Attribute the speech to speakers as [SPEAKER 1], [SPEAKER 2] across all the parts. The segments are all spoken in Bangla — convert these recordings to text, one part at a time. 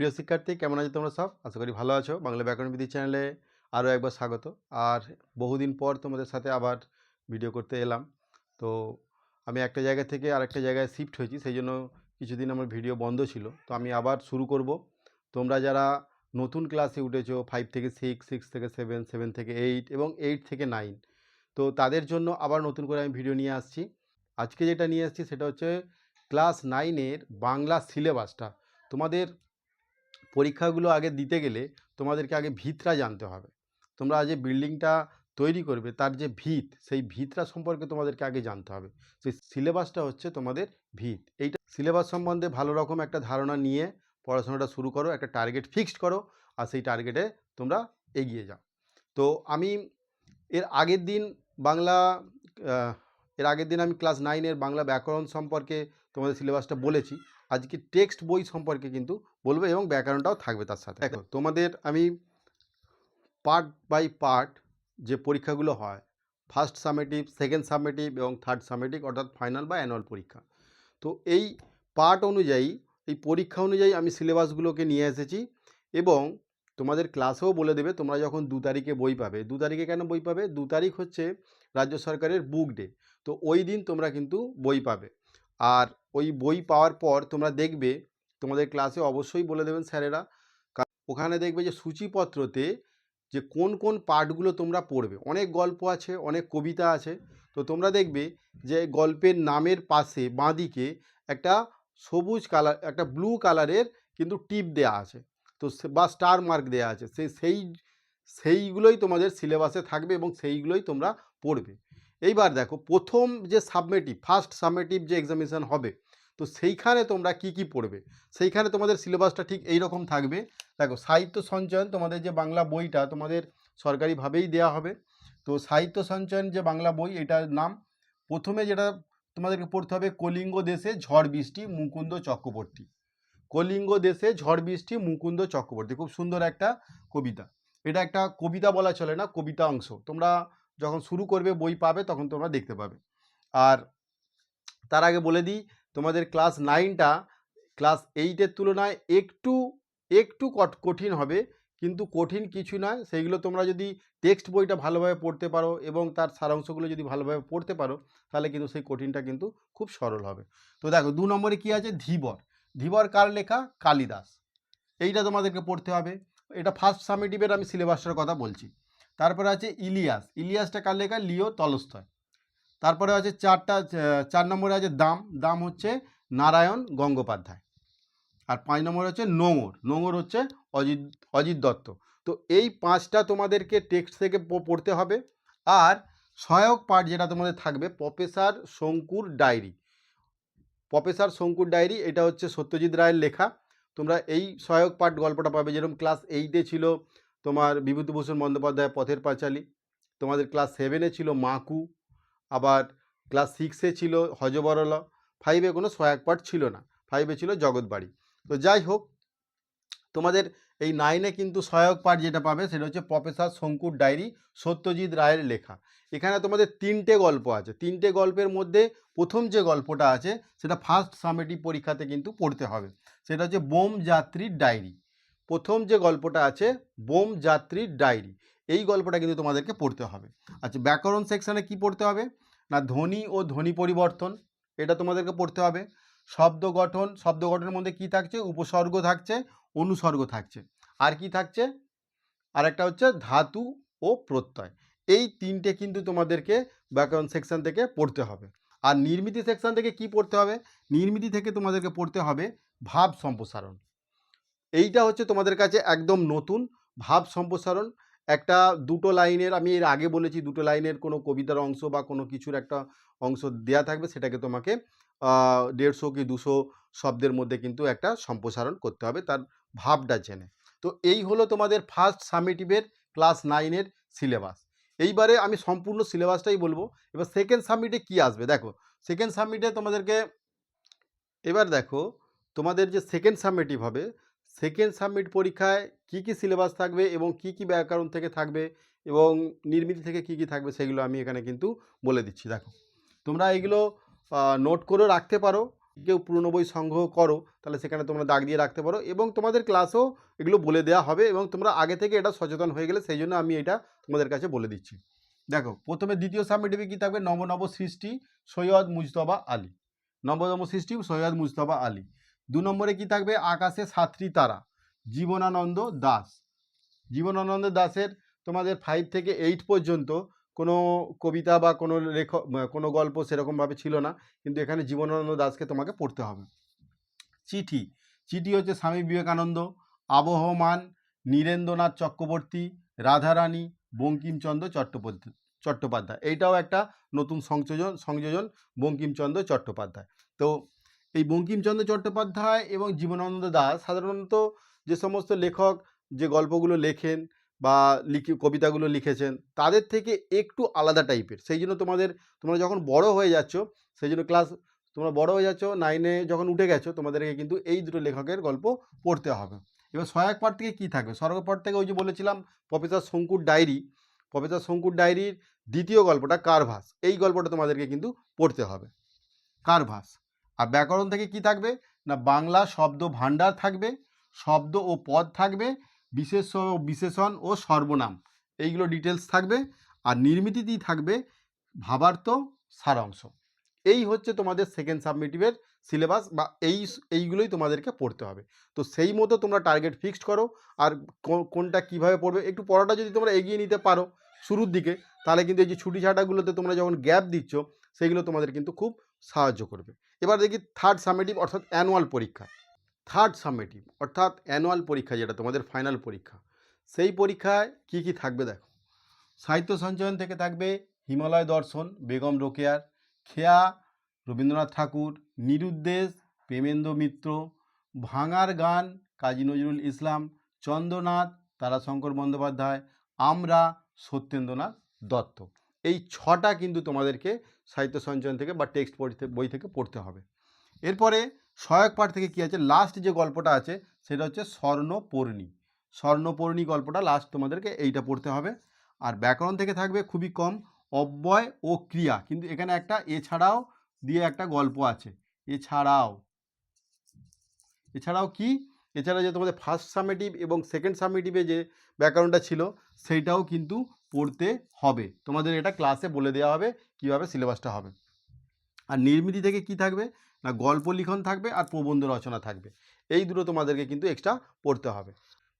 [SPEAKER 1] প্রিয় শিক্ষার্থী, কেমন আছো তোমরা সব? আশা করি ভালো আছো। বাংলা ব্যাকরণ বিধি চ্যানেলে আরও একবার স্বাগত। আর বহুদিন পর তোমাদের সাথে আবার ভিডিও করতে এলাম। তো আমি একটা জায়গা থেকে আরেকটা জায়গায় শিফট হয়েছি, সেই জন্য কিছুদিন আমার ভিডিও বন্ধ ছিল। তো আমি আবার শুরু করব। তোমরা যারা নতুন ক্লাসে উঠেছো ফাইভ থেকে সিক্স সিক্স থেকে সেভেন সেভেন থেকে এইট এবং এইট থেকে নাইন তো তাদের জন্য আবার নতুন করে আমি ভিডিও নিয়ে আসছি। আজকে যেটা নিয়ে আসছি সেটা হচ্ছে ক্লাস নাইনের বাংলা সিলেবাসটা তোমাদের পরীক্ষাগুলো আগে দিতে গেলে তোমাদেরকে আগে ভিতটা জানতে হবে। তোমরা যে বিল্ডিংটা তৈরি করবে তার যে ভিত, সেই ভিতরা সম্পর্কে তোমাদেরকে আগে জানতে হবে। সেই সিলেবাসটা হচ্ছে তোমাদের ভিত। এইটা সিলেবাস সম্বন্ধে ভালো রকম একটা ধারণা নিয়ে পড়াশোনাটা শুরু করো, একটা টার্গেট ফিক্সড করো আর সেই টার্গেটে তোমরা এগিয়ে যাও। তো আমি এর আগের দিন বাংলা এর আগের দিন আমি ক্লাস নাইনের বাংলা ব্যাকরণ সম্পর্কে তোমাদের সিলেবাসটা বলেছি। আজকে টেক্সট বই সম্পর্কে কিন্তু বলব এবং ব্যাকরণটাও থাকবে তার সাথে। দেখো তোমাদের আমি পার্ট বাই পার্ট যে পরীক্ষাগুলো হয় ফার্স্ট সামেটিভ সেকেন্ড সামেটিভ এবং থার্ড সামেটিভ অর্থাৎ ফাইনাল বা অ্যানুয়াল পরীক্ষা। তো এই পার্ট অনুযায়ী এই পরীক্ষা অনুযায়ী আমি সিলেবাসগুলোকে নিয়ে এসেছি এবং তোমাদের ক্লাসেও বলে দেবে তোমরা যখন দু তারিখে বই পাবে। দু তারিখে কেন বই পাবে? দু তারিখ হচ্ছে রাজ্য সরকারের বুক ডে তো ওই দিন তোমরা কিন্তু বই পাবে। আর ওই বই পাওয়ার পর তোমরা দেখবে তোমাদের ক্লাসে অবশ্যই বলে দেবেন স্যারেরা। ওখানে দেখবে যে সূচিপত্রতে যে কোন কোন পার্টগুলো তোমরা পড়বে। অনেক গল্প আছে, অনেক কবিতা আছে। তো তোমরা দেখবে যে গল্পের নামের পাশে, বাঁদিকে একটা সবুজ কালার একটা ব্লু কালারের কিন্তু টিপ দেয়া আছে। তো বা স্টার মার্ক দেয়া আছে। সেই সেই, সেইগুলোই তোমাদের সিলেবাসে থাকবে এবং সেইগুলোই তোমরা পড়বে। এইবার দেখো, প্রথম যে সাবমেটিভ ফার্স্ট সাবমেটিভ যে এক্সামিনেশান হবে তো সেইখানে তোমরা কি কি পড়বে? সেইখানে তোমাদের সিলেবাসটা ঠিক এই রকম থাকবে। দেখো, সাহিত্য সঞ্চয়ন তোমাদের যে বাংলা বইটা তোমাদের সরকারিভাবেই দেওয়া হবে। তো সাহিত্য সঞ্চয়ন যে বাংলা বই, এটার নাম প্রথমে যেটা তোমাদেরকে পড়তে হবে, কলিঙ্গ দেশে ঝড় বৃষ্টি, মুকুন্দ চক্রবর্তী। কলিঙ্গ দেশে ঝড় বৃষ্টি, মুকুন্দ চক্রবর্তী। খুব সুন্দর একটা কবিতা। এটা একটা কবিতা বলা চলে না, কবিতা অংশ। তোমরা যখন শুরু করবে, বই পাবে, তখন তোমরা দেখতে পাবে। আর তার আগে বলে দিই তোমাদের ক্লাস নাইনটা ক্লাস এইটের তুলনায় একটু একটু কট, কঠিন হবে। কিন্তু কঠিন কিছু নয়। সেইগুলো তোমরা যদি টেক্সট বইটা ভালোভাবে পড়তে পারো এবং তার সারাংশগুলো যদি ভালোভাবে পড়তে পারো, তাহলে কিন্তু সেই কঠিনটা কিন্তু খুব সরল হবে। তো দেখো, দু নম্বরে কী আছে? ধীবর। ধীবর কার লেখা? কালিদাস। এইটা তোমাদেরকে পড়তে হবে। এটা ফার্স্ট সামেটিভের আমি সিলেবাসটার কথা বলছি। তারপরে আছে ইলিয়াস। ইলিয়াসটা কার লেখা? Leo Tolstoy. তারপরে আছে চারটা চার নম্বরে আছে দাম। দাম হচ্ছে নারায়ণ গঙ্গোপাধ্যায়। আর পাঁচ নম্বর হচ্ছে নোঙর। নোঙর হচ্ছে অজিত অজিত দত্ত। তো এই পাঁচটা তোমাদেরকে টেক্সট থেকে পড়তে হবে। আর সহায়ক পাঠ যেটা তোমাদের থাকবে, প্রফেসর শঙ্কুর ডায়েরি প্রফেসর শঙ্কুর ডায়েরি এটা হচ্ছে সত্যজিৎ রায়ের লেখা। তোমরা এই সহায়ক পাঠ গল্পটা পাবে। যেরকম ক্লাস এইটে ছিল তোমার বিভূতিভূষণ বন্দ্যোপাধ্যায় পথের পাঁচালী। তোমাদের ক্লাস সেভেনে ছিল মাকু। আবার ক্লাস সিক্সে ছিল হজবরল ফাইভে কোনো সহায়ক পাঠ ছিল না ফাইভে ছিল জগৎবাড়ি তো যাই হোক, তোমাদের এই নাইনে কিন্তু সহায়ক পাঠ যেটা পাবে সেটা হচ্ছে প্রফেসর শঙ্কুর ডায়েরি সত্যজিৎ রায়ের লেখা। এখানে তোমাদের তিনটে গল্প আছে। তিনটে গল্পের মধ্যে প্রথম যে গল্পটা আছে, সেটা ফার্স্ট সামেটিভ পরীক্ষাতে কিন্তু পড়তে হবে। সেটা হচ্ছে বোম যাত্রীর ডায়েরি প্রথম যে গল্পটা আছে, বোম যাত্রীর ডায়েরি, এই গল্পটা কিন্তু তোমাদেরকে পড়তে হবে। আচ্ছা ব্যাকরণ সেকশানে কি পড়তে হবে? না, ধ্বনি ও ধ্বনি পরিবর্তন, এটা তোমাদেরকে পড়তে হবে। শব্দ গঠন, শব্দ গঠনের মধ্যে কি থাকছে? উপসর্গ থাকছে, অনুসর্গ থাকছে। আর কি থাকছে? আর একটা হচ্ছে ধাতু ও প্রত্যয়। এই তিনটে কিন্তু তোমাদেরকে ব্যাকরণ সেকশন থেকে পড়তে হবে। আর নির্মিতি সেকশন থেকে কি পড়তে হবে? নির্মিতি থেকে তোমাদেরকে পড়তে হবে ভাব সম্প্রসারণ। এইটা হচ্ছে তোমাদের কাছে একদম নতুন ভাব সম্প্রসারণ। একটা দুটো লাইনের, আমি এর আগে বলেছি দুটো লাইনের কোনো কবিতার অংশ বা কোনো কিছুর একটা অংশ দেয়া থাকবে, সেটাকে তোমাকে দেড়শো কি দুশো শব্দের মধ্যে কিন্তু একটা সম্প্রসারণ করতে হবে, তার ভাবটা জেনে। তো এই হলো তোমাদের ফার্স্ট সামেটিভের ক্লাস নাইনের সিলেবাস এইবারে আমি সম্পূর্ণ সিলেবাসটাই বলব। এবার সেকেন্ড সাবমিটে কি আসবে? দেখো সেকেন্ড সাবমিটে তোমাদেরকে, এবার দেখো, তোমাদের যে সেকেন্ড সাবমিটিভ হবে সেকেন্ড সাবমিট পরীক্ষায় কি কি সিলেবাস থাকবে এবং কি কি ব্যাকরণ থেকে থাকবে এবং নির্মিতি থেকে কি কি থাকবে সেগুলো আমি এখানে কিন্তু বলে দিচ্ছি, দেখো। তোমরা এগুলো নোট করেও রাখতে পারো। কেউ পুরনো বই সংগ্রহ করো, তাহলে সেখানে তোমরা দাগ দিয়ে রাখতে পারো এবং তোমাদের ক্লাসেও এগুলো বলে দেওয়া হবে এবং তোমরা আগে থেকে এটা সচেতন হয়ে গেলে সেই জন্য আমি এটা তোমাদের কাছে বলে দিচ্ছি। দেখো, প্রথমে দ্বিতীয় সাবমিটিভে কী থাকবে? নবনব সৃষ্টি সৈয়দ মুজতবা আলী। নবনব সৃষ্টি সৈয়দ মুজতবা আলী। দু নম্বরে কি থাকবে? আকাশে সাতটি তারা। জীবনানন্দ দাস। জীবনানন্দ দাসের তোমাদের ফাইভ থেকে এইট পর্যন্ত কোনো কবিতা বা কোনো লেখ, কোনো গল্প সেরকমভাবে ছিল না, কিন্তু এখানে জীবনানন্দ দাসকে তোমাকে পড়তে হবে। চিঠি। চিঠি হচ্ছে স্বামী বিবেকানন্দ, আবহমান, নীরেন্দ্রনাথ চক্রবর্তী, রাধারানী, বঙ্কিমচন্দ্র চট্টোপাধ্যায় চট্টোপাধ্যায়। এইটাও একটা নতুন সংযোজন সংযোজন বঙ্কিমচন্দ্র চট্টোপাধ্যায়। তো এই বঙ্কিমচন্দ্র চট্টোপাধ্যায় এবং জীবনানন্দ দাস সাধারণত যে সমস্ত লেখক যে গল্পগুলো লেখেন বা লিখে, কবিতাগুলো লিখেছেন, তাদের থেকে একটু আলাদা টাইপের সেই জন্য তোমাদের, তোমরা যখন বড় হয়ে যাচ্ছ, সেই জন্য ক্লাস তোমরা বড় হয়ে যাচ্ছ নাইনে যখন উঠে গেছো, তোমাদেরকে কিন্তু এই দুটো লেখকের গল্প পড়তে হবে। এবার সহায়ক পাঠ থেকে কী থাকবে? সহায়ক পাঠ থেকে ওই যে বলেছিলাম প্রফেসর শঙ্কুর ডায়েরি প্রফেসর শঙ্কুর ডায়েরির দ্বিতীয় গল্পটা কারভাস। এই গল্পটা তোমাদেরকে কিন্তু পড়তে হবে। কারভাস। আর ব্যাকরণ থেকে কি থাকবে? না, বাংলা শব্দ ভাণ্ডার থাকবে, শব্দ ও পদ থাকবে, বিশেষ বিশেষণ ও সর্বনাম। এইগুলো ডিটেলস থাকবে আর নির্মিতিতেই থাকবে ভাবার্থ সারাংশ। এই হচ্ছে তোমাদের সেকেন্ড সাবমিটিভের সিলেবাস বা এই, এইগুলোই তোমাদেরকে পড়তে হবে। তো সেই মতো তোমরা টার্গেট ফিক্সড করো আর কোনটা কীভাবে পড়বে একটু পড়াটা যদি তোমরা এগিয়ে নিতে পারো শুরুর দিকে, তাহলে কিন্তু এই যে ছুটি ছাটাগুলোতে তোমরা যখন গ্যাপ দিচ্ছ সেইগুলো তোমাদের কিন্তু খুব সাহায্য করবে। এবার দেখি থার্ড সামেটিভ অর্থাৎ অ্যানুয়াল পরীক্ষা। থার্ড সামেটিভ অর্থাৎ অ্যানুয়াল পরীক্ষা যেটা তোমাদের ফাইনাল পরীক্ষা। সেই পরীক্ষায় কি কি থাকবে দেখো। সাহিত্য সঞ্চয়ন থেকে থাকবে হিমালয় দর্শন, বেগম রোকেয়ার, খেয়া, রবীন্দ্রনাথ ঠাকুর, নিরুদ্দেশ, প্রেমেন্দ্র মিত্র, ভাঙার গান, কাজী নজরুল ইসলাম, চন্দ্রনাথ, তারাশঙ্কর বন্দ্যোপাধ্যায়, আমরা সত্যেন্দ্রনাথ দত্ত। এই ছটা কিন্তু তোমাদেরকে সাহিত্য সঞ্চয়ন থেকে বা টেক্সট বই থেকে পড়তে হবে। এরপরে সহায়ক পাঠ থেকে কী আছে? লাস্ট যে গল্পটা আছে, সেটা হচ্ছে স্বর্ণপর্ণী। স্বর্ণপর্ণী গল্পটা লাস্ট তোমাদেরকে এইটা পড়তে হবে। আর ব্যাকরণ থেকে থাকবে খুবই কম, অব্যয় ও ক্রিয়া। কিন্তু এখানে একটা এছাড়াও দিয়ে একটা গল্প আছে। এছাড়াও। এছাড়াও কি? এছাড়া যে তোমাদের ফার্স্ট সামেটিভ এবং সেকেন্ড সামেটিভে যে ব্যাকরণটা ছিল সেইটাও কিন্তু পড়তে হবে। তোমাদের এটা ক্লাসে বলে দেওয়া হবে কীভাবে সিলেবাসটা হবে। আর নির্মিতি থেকে কি থাকবে? না গল্প লিখন থাকবে আর প্রবন্ধ রচনা থাকবে। এই দুটো তোমাদেরকে কিন্তু এক্সট্রা পড়তে হবে।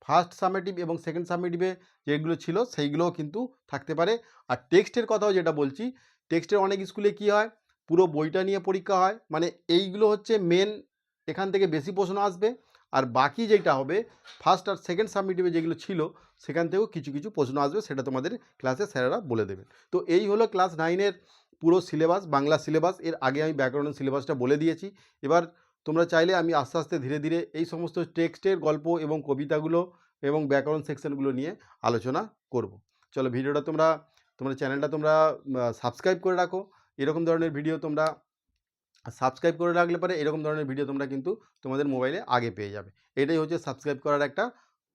[SPEAKER 1] ফার্স্ট সামেটিভ এবং সেকেন্ড সামেটিভে যেগুলো ছিল সেইগুলোও কিন্তু থাকতে পারে। আর টেক্সটের কথাও যেটা বলছি টেক্সটের অনেক স্কুলে কি হয়? পুরো বইটা নিয়ে পরীক্ষা হয়। মানে এইগুলো হচ্ছে মেন এখান থেকে বেশি প্রশ্ন আসবে। আর বাকি যেটা হবে ফার্স্ট আর সেকেন্ড সাবমিটিভে যেগুলো ছিল, সেখান থেকেও কিছু কিছু প্রশ্ন আসবে, সেটা তোমাদের ক্লাসে স্যারেরা বলে দেবেন। তো এই হলো ক্লাস নাইনের পুরো সিলেবাস বাংলা সিলেবাস এর আগে আমি ব্যাকরণের সিলেবাসটা বলে দিয়েছি। এবার তোমরা চাইলে আমি আস্তে আস্তে, ধীরে ধীরে এই সমস্ত টেক্সটের গল্প এবং কবিতাগুলো এবং ব্যাকরণ সেকশনগুলো নিয়ে আলোচনা করব। চলো ভিডিওটা তোমরা তোমরা চ্যানেলটা তোমরা সাবস্ক্রাইব করে রাখো। এরকম ধরনের ভিডিও তোমরা সাবস্ক্রাইব করে রাখলে পরে এরকম ধরনের ভিডিও তোমরা কিন্তু তোমাদের মোবাইলে আগে পেয়ে যাবে। এটাই হচ্ছে সাবস্ক্রাইব করার একটা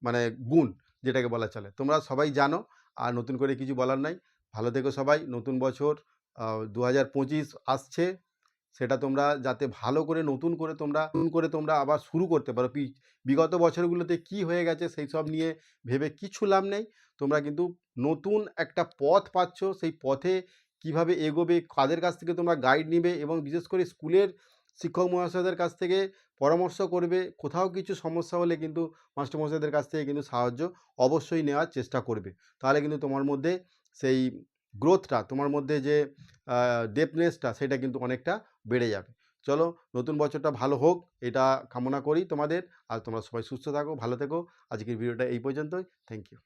[SPEAKER 1] মানে গুণ যেটাকে বলা চলে। তোমরা সবাই জানো, আর নতুন করে কিছু বলার নাই। ভালো থেকো সবাই। নতুন বছর দু হাজার পঁচিশ আসছে। সেটা তোমরা যাতে ভালো করে, নতুন করে তোমরা, নতুন করে তোমরা আবার শুরু করতে পারো। বিগত বছরগুলোতে কি হয়ে গেছে সেই সব নিয়ে ভেবে কিছু লাভ নেই। তোমরা কিন্তু নতুন একটা পথ পাচ্ছ। সেই পথে কীভাবে এগোবে, কাদের কাছ থেকে তোমরা গাইড নিবে এবং বিশেষ করে স্কুলের শিক্ষক মহাশয়দের কাছ থেকে পরামর্শ করবে, কোথাও কিছু সমস্যা হলে কিন্তু মাস্টারমশাইদের কাছ থেকে কিন্তু সাহায্য অবশ্যই নেওয়ার চেষ্টা করবে। তাহলে কিন্তু তোমার মধ্যে সেই গ্রোথটা তোমার মধ্যে যে ডেপনেসটা সেটা কিন্তু অনেকটা বেড়ে যাবে। চলো, নতুন বছরটা ভালো হোক, এটা কামনা করি তোমাদের। আর তোমরা সবাই সুস্থ থাকো, ভালো থেকো। আজকের ভিডিওটা এই পর্যন্তই। Thank you